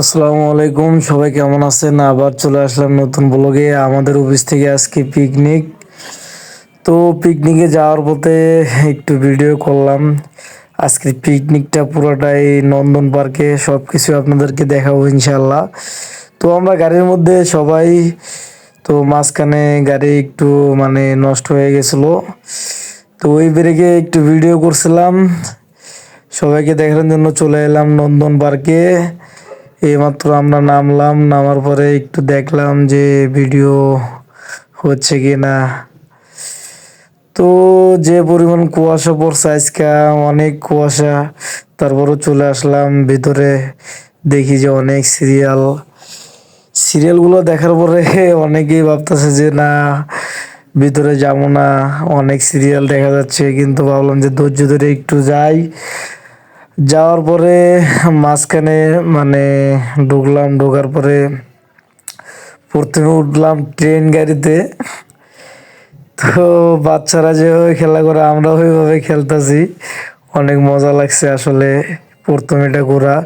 আসসালামু আলাইকুম, সবাই কেমন আছেন? আবার চলে আসলাম নতুন ব্লগে, আমাদের অফিস থেকে আজকে পিকনিক। তো পিকনিকে যাওয়ার পথে একটু ভিডিও করলাম। আজকে পিকনিকটা পুরোটাই নন্দন পার্কে সব কিছু আপনাদেরকে দেখাবো ইনশাল্লাহ তো আমরা গাড়ির মধ্যে সবাই, তো মাঝখানে গাড়ি একটু মানে নষ্ট হয়ে গেছিল। তো ওই ব্রেকে একটু ভিডিও করছিলাম। সবাইকে দেখার জন্য চলে এলাম নন্দন পার্কে। এইমাত্র আমরা নামলাম, নামার পরে একটু দেখলাম যে ভিডিও হচ্ছে কি না তো যে পরিমাণ কুয়াশা পড়ছে আজকে, অনেক কুয়াশা। তারপরও চলে আসলাম ভিতরে, দেখি যে অনেক সিরিয়াল সিরিয়ালগুলো দেখার পরে অনেকেই ভাবতেছে যে, না, ভিতরে যাব না। অনেক সিরিয়াল দেখা যাচ্ছে, কিন্তু ভাবলাম যে ধৈর্য ধরে একটু যাই। যাওয়ার পরে মাঝখানে মানে ঢুকলাম, ঢোকার পরে প্রথমে উঠলাম ট্রেন গাড়িতে। তো বাচ্চারা যেভাবে খেলা করে আমরা ওইভাবে খেলতেছি। অনেক মজা লাগছে আসলে প্রথমে এটা ঘোরা।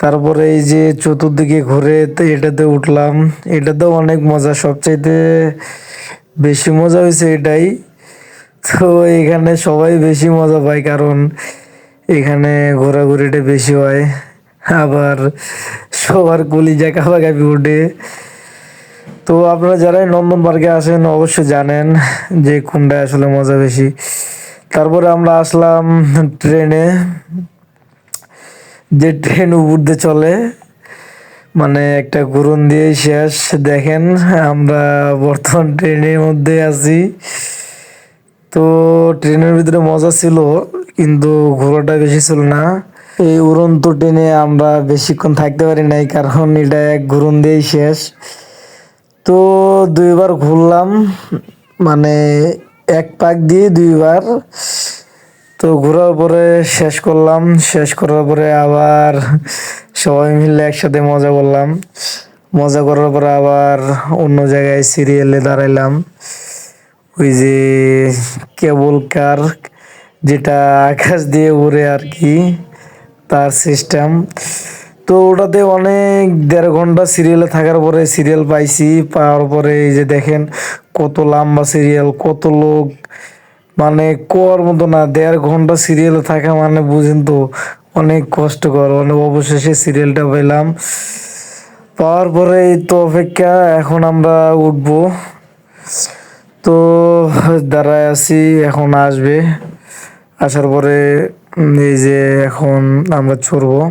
তারপরে এই যে চতুর্দিকে ঘুরে এটাতে উঠলাম। এটাতেও অনেক মজা, সবচাইতে বেশি মজা হয়েছে এটাই। তো এখানে সবাই বেশি মজা পায় কারণ এখানে ঘোরাঘুরিটা বেশি হয়, আবার সবার কলিজা কাঁপাকাঁপি উঠে তো আপনারা যারাই নন্দন পার্কে আসেন, অবশ্যই জানেন যে কোনটায় আসলে মজা বেশি। তারপরে আমরা আসলাম ট্রেনে। যে ট্রেন উপর দিয়ে চলে মানে একটা গুরুন দিয়ে শেষ। দেখেন, আমরা বর্তমান ট্রেনের মধ্যে আছি। তো ট্রেনের ভিতরে মজা ছিল, কিন্তু ঘোরাটা বেশি ছিল না। এই উড়ন্ত ট্রেনে আমরা বেশিক্ষণ থাকতে পারি নাই, কারণ এটা এক ঘুরন দিয়েই শেষ। তো দুইবার ঘুরলাম মানে এক পাক দিয়ে দুইবার। তো ঘোরার পরে শেষ করলাম, শেষ করার পরে আবার সবাই মিলে একসাথে মজা করলাম। মজা করার পরে আবার অন্য জায়গায় সিরিয়ালে দাঁড়াইলাম। ওই যে কেবল কার যেটা আকাশ দিয়ে উড়ে আর কি, তার সিস্টেম তো ওটাতে অনেক দেড় ঘণ্টা সিরিয়ালে থাকার পরে সিরিয়াল পাইছি। পাওয়ার পরে এই যে দেখেন কত লম্বা সিরিয়াল কত লোক। মানে কোয়ার মতো না, দেড় ঘণ্টা সিরিয়ালে থাকা মানে বুঝেন তো অনেক কষ্টকর। অনেক অবশেষে সিরিয়ালটা পেলাম। পাওয়ার পরে এই তো অপেক্ষা, এখন আমরা উঠবো। তো দাঁড়ায় আছি, এখন আসবে। আসার পরে এই যে এখন আমরা চড়বো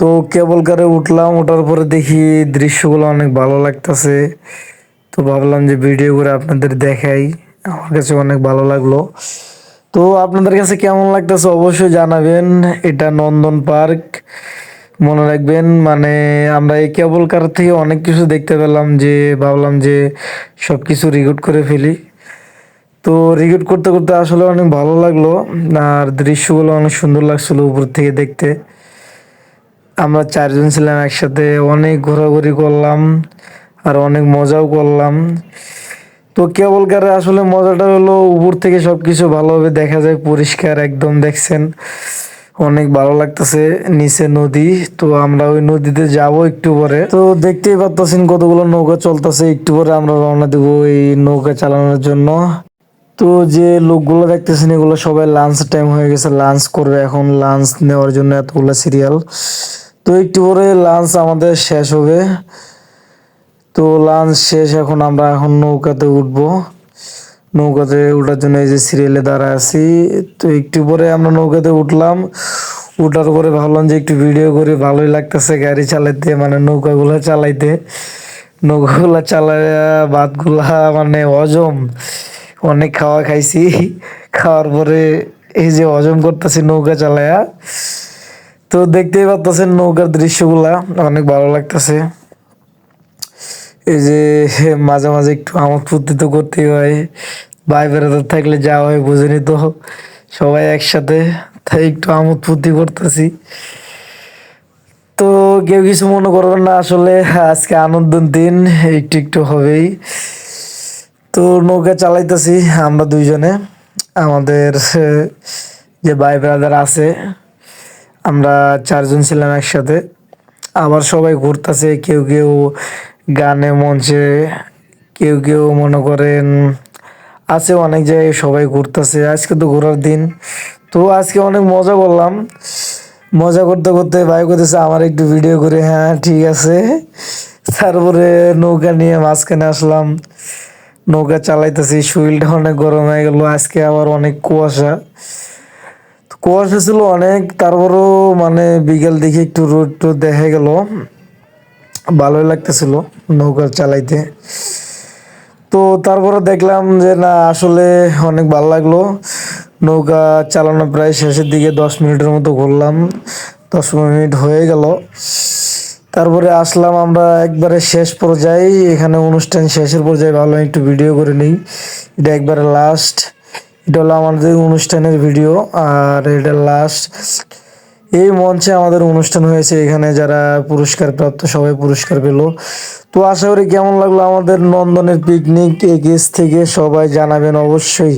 তো কেবল কারে উঠলাম, ওঠার পরে দেখি দৃশ্যগুলো অনেক ভালো লাগতেছে। তো ভাবলাম যে ভিডিও করে আপনাদের দেখাই, আমার কাছে অনেক ভালো লাগল। তো আপনাদের কাছে কেমন লাগতেছে অবশ্যই জানাবেন। এটা নন্দন পার্ক। মনে রাখবেন মানে আমরা এই কেবল কার থেকে অনেক কিছু দেখতে পেলাম যে, ভাবলাম যে সব কিছু রেকর্ড করে ফেলি। তো রেকর্ড করতে করতে আসলে অনেক ভালো লাগল, আর দৃশ্যগুলো অনেক সুন্দর লাগছিল উপর থেকে দেখতে। আমরা চারজন ছিলাম একসাথে, অনেক ঘোরাঘুরি করলাম, আর অনেক মজাও করলাম। তো কেবল কারে আসলে মজাটা হলো উপর থেকে সব কিছু ভালোভাবে দেখা যায়, পরিষ্কার একদম, দেখছেন। অনেক ভালো লাগতেছে নিচে নদী, তো আমরা ওই নদীতে যাব একটু পরে। তো দেখতেই পারতেছেন কতগুলো নৌকা চলতেছে, একটু পরে আমরা রওনা দেবো এই নৌকা চালানোর জন্য। তো যে লোকগুলো দেখতেছেন, এগুলো সবাই লাঞ্চ টাইম হয়ে গেছে লাঞ্চ করবে এখন। লাঞ্চ নেওয়ার জন্য এতগুলো সিরিয়াল তো একটু পরে লাঞ্চ আমাদের শেষ হবে। তো লাঞ্চ শেষ, এখন আমরা এখন নৌকাতে উঠবো। নৌকাতে ওঠার জন্য এই যে সিরিয়ালে দাঁড়া আছি। তো একটু পরে আমরা নৌকাতে উঠলাম। উঠার পরে ভাবলাম যে একটু ভিডিও করে, ভালোই লাগতেছে গাড়ি চালাইতে মানে নৌকাগুলো চালাইতে। নৌকাগুলা চালায় ভাতগুলা মানে হজম, অনেক খাওয়া খাইছি। খাওয়ার পরে এই যে হজম করতেছি নৌকা চালায়া তো দেখতেই পাচ্ছেন নৌকার দৃশ্যগুলা, অনেক ভালো লাগতেছে। এই যে মাঝে মাঝে একটু আমোদ ফুর্তি তো করতেই হয়। ভাই বেড়াতে থাকলে যাওয়া হয় বুঝেনি তো সবাই একসাথে তাই একটু আমোদ ফুর্তি করতেছি। তো কেউ কিছু মনে করবেন না, আসলে আজকে আনন্দের দিন, একটু একটু হবেই। তো নৌকা চালাইতেছি আমরা দুইজনে। আমাদের যে ভাই ব্রাদার আছে, আমরা চারজন ছিলাম একসাথে। আবার সবাই ঘুরতেছে, কেউ কেউ গানে মঞ্চে কেউ কেউ মনে করেন, আছে অনেক জায়গায় সবাই ঘুরতেছে, আজকে তো ঘোরার দিন। তো আজকে অনেক মজা করলাম। মজা করতে করতে ভাই করতেছে আমার একটু ভিডিও করে। হ্যাঁ ঠিক আছে। তারপরে নৌকা নিয়ে মাঝখানে আসলাম। নৌকা চালাইতেছি, শরীরটা অনেক গরম হয়ে গেল। আজকে আবার অনেক কুয়াশা। কুয়াশা ছিল অনেক, তারপরও মানে বিকেল দিকে একটু রোদ টোদ দেখা গেল। ভালোই লাগতেছিল নৌকা চালাইতে। তো তারপরে দেখলাম যে, না, আসলে অনেক ভালো লাগল। নৌকা চালানো প্রায় শেষের দিকে দশ মিনিটের মতো ঘুরলাম। দশ মিনিট হয়ে গেল। তারপরে আসলাম আমরা একবারে শেষ পর্যায়ে। এখানে অনুষ্ঠান শেষের পর্যায়ে ভালো একটু ভিডিও করে নিই। এটা একবারে লাস্ট এটা হলো আমাদের অনুষ্ঠানের ভিডিও আর এটা লাস্ট এই মঞ্চে আমাদের অনুষ্ঠান হয়েছে এখানে যারা পুরস্কার প্রাপ্ত সবাই পুরস্কার পেল। তো আশা করি কেমন লাগল আমাদের নন্দনের পিকনিক এই কেস থেকে সবাই জানাবেন অবশ্যই।